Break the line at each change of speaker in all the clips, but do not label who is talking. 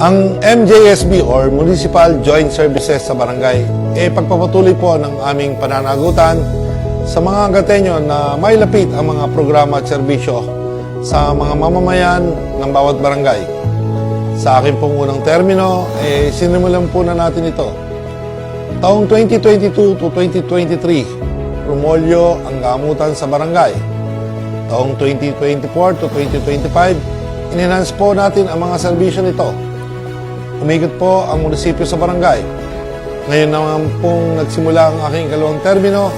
Ang MJSB or Municipal Joint Services sa Barangay ay pagpapatuloy po ng aming pananagutan sa mga Gatenyo na mailapit ang mga programa at serbisyo sa mga mamamayan ng bawat barangay. Sa akin pong unang termino, eh, sinimulan po na natin ito. Taong 2022 to 2023, rumolyo ang gamutan sa barangay. Taong 2024 to 2025, inenhance po natin ang mga serbisyo nito. Umikot po ang munisipyo sa barangay. Ngayon naman pong nagsimula ang aking ikalawang termino,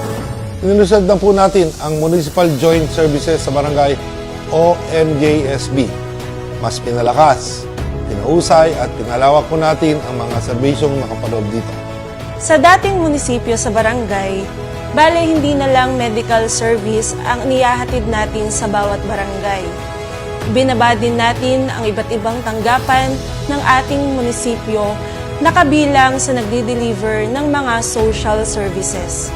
nilusad na po natin ang Municipal Joint Services sa barangay o MJSB. Mas pinalakas, pinausay at pinalawak po natin ang mga serbisyong nakapaloob dito.
Sa dating munisipyo sa barangay, bale hindi na lang medical service ang inihahatid natin sa bawat barangay. Binaba din natin ang iba't ibang tanggapan ng ating munisipyo na kabilang sa nagdi-deliver ng mga social services.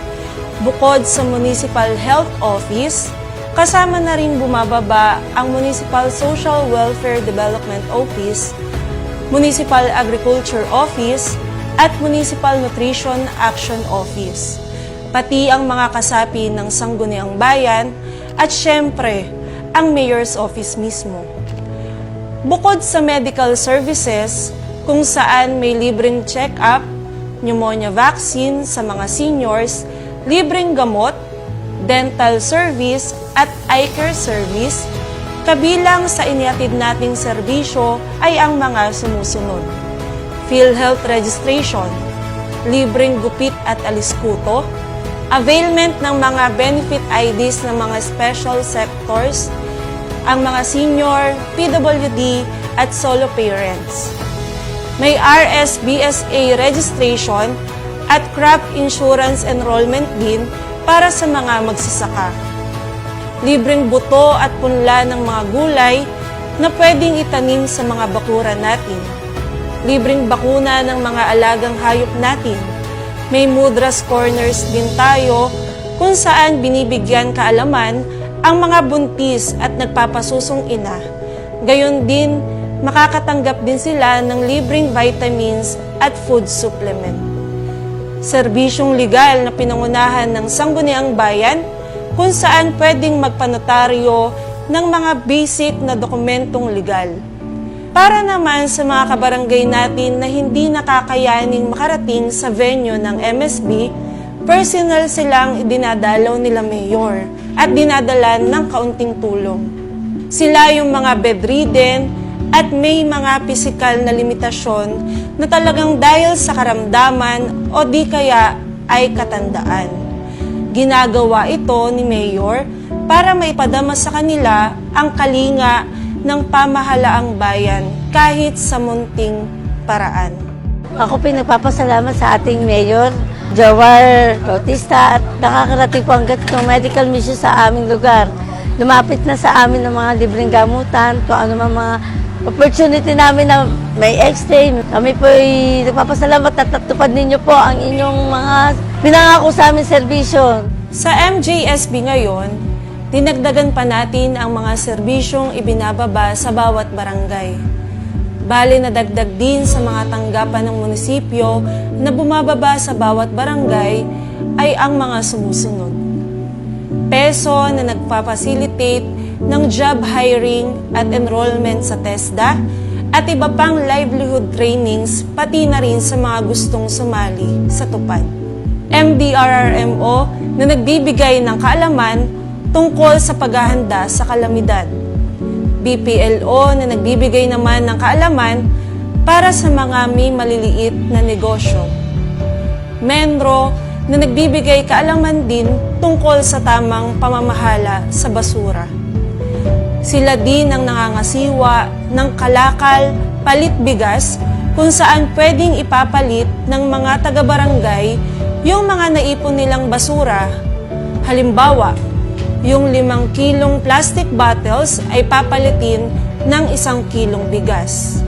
Bukod sa Municipal Health Office, kasama na rin bumababa ang Municipal Social Welfare Development Office, Municipal Agriculture Office, at Municipal Nutrition Action Office. Pati ang mga kasapi ng Sangguniang Bayan at syempre, ang Mayor's Office mismo. Bukod sa medical services, kung saan may libreng check-up, pneumonia vaccine sa mga seniors, libreng gamot, dental service at eye care service, kabilang sa iniatid nating serbisyo ay ang mga sumusunod. PhilHealth registration, libreng gupit at aliskuto, availment ng mga benefit IDs ng mga special sectors, ang mga senior, PWD at solo parents. May RSBSA registration at crop insurance enrollment din para sa mga magsasaka. Libreng buto at punla ng mga gulay na pwedeng itanim sa mga bakuran natin. Libreng bakuna ng mga alagang hayop natin. May mudras corners din tayo kung saan binibigyan kaalaman ang mga buntis at nagpapasusong ina. Gayon din, makakatanggap din sila ng libreng vitamins at food supplement. Serbisyong legal na pinangunahan ng Sangguniang Bayan kung saan pwedeng magpanotaryo ng mga basic na dokumentong legal. Para naman sa mga kabarangay natin na hindi nakakayaning makarating sa venue ng MSB, personal silang dinadalaw nila mayor at dinadalan ng kaunting tulong. Sila yung mga bedridden at may mga pisikal na limitasyon na talagang dahil sa karamdaman o di kaya ay katandaan. Ginagawa ito ni Mayor para maipadama sa kanila ang kalinga ng pamahalaang bayan kahit sa munting paraan.
Ako pinagpapasalamat sa ating mayor, Jawar Bautista, at nakakarating po ang ganitong medical mission sa aming lugar. Lumapit na sa amin ng mga libreng gamutan, kung ano man mga opportunity namin na may x-ray. Kami po ay nagpapasalamat at natupad ninyo po ang inyong mga pinangako sa aming serbisyo.
Sa MJSB ngayon, dinagdagan pa natin ang mga serbisyong ibinababa sa bawat barangay. Bali na dagdag din sa mga tanggapan ng munisipyo na bumababa sa bawat barangay ay ang mga sumusunod. Peso na nagpapacilitate ng job hiring at enrollment sa TESDA at iba pang livelihood trainings pati na rin sa mga gustong sumali sa tupad. MDRRMO na nagbibigay ng kaalaman tungkol sa paghahanda sa kalamidad. BPLO na nagbibigay naman ng kaalaman para sa mga may maliliit na negosyo. Menro na nagbibigay kaalaman din tungkol sa tamang pamamahala sa basura. Sila din ang nangangasiwa ng kalakal, palit bigas, kung saan pwedeng ipapalit ng mga taga-barangay yung mga naipon nilang basura. Halimbawa, yung limang kilong plastic bottles ay papalitin ng isang kilong bigas.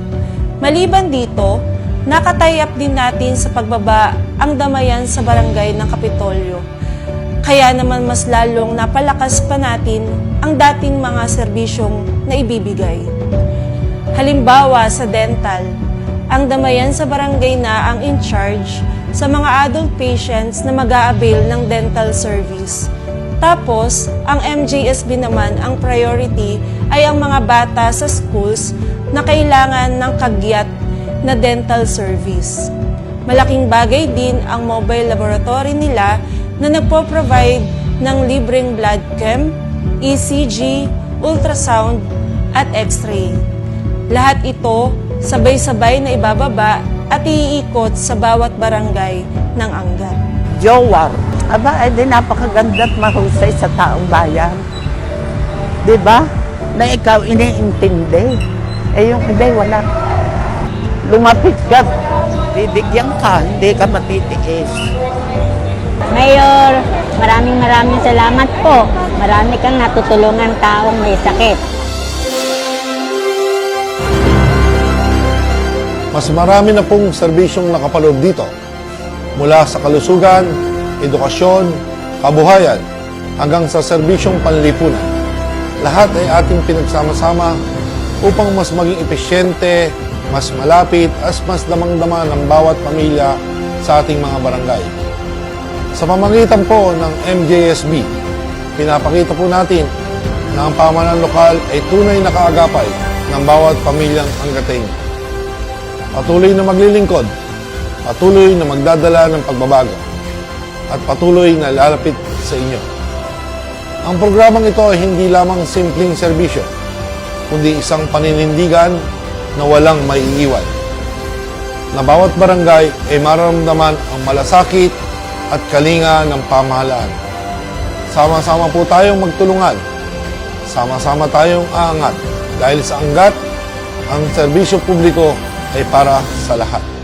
Maliban dito, nakatayap din natin sa pagbaba ang damayan sa barangay ng Kapitolyo. Kaya naman mas lalong napalakas pa natin ang dating mga serbisyong na ibibigay. Halimbawa sa dental, ang damayan sa barangay na ang in charge sa mga adult patients na mag avail ng dental service. Tapos, ang MJSB naman, ang priority ay ang mga bata sa schools na kailangan ng kagyat na dental service. Malaking bagay din ang mobile laboratory nila na nagpo-provide ng libreng blood chem, ECG, ultrasound, at x-ray. Lahat ito sabay-sabay na ibababa at iikot sa bawat barangay ng Angat.
Jowar. Aba, eh di napakaganda at mahusay sa taong bayan. Di ba? Na ikaw iniintindi. Eh yung iba wala. Lumapit ka, bibigyan ka, hindi ka matitiis.
Mayor, maraming maraming salamat po. Marami kang natutulungan taong may sakit.
Mas marami na pong serbisyong nakapaloob dito. Mula sa kalusugan, edukasyon, kabuhayan, hanggang sa serbisyong panlipunan. Lahat ay ating pinagsama-sama upang mas maging epesyente, mas malapit, at mas damang-dama ng bawat pamilya sa ating mga barangay. Sa pamagitan po ng MJSB, pinapakita po natin na ang pamahalaan lokal ay tunay na kaagapay ng bawat pamilyang anggatenyo. Patuloy na maglilingkod, patuloy na magdadala ng pagbabago, at patuloy na lalapit sa inyo. Ang programang ito ay hindi lamang simpleng serbisyo, kundi isang paninindigan na walang maiiwan. Na bawat barangay ay mararamdaman ang malasakit at kalinga ng pamahalaan. Sama-sama po tayong magtulungan. Sama-sama tayong aangat dahil sa anggat, ang serbisyo publiko ay para sa lahat.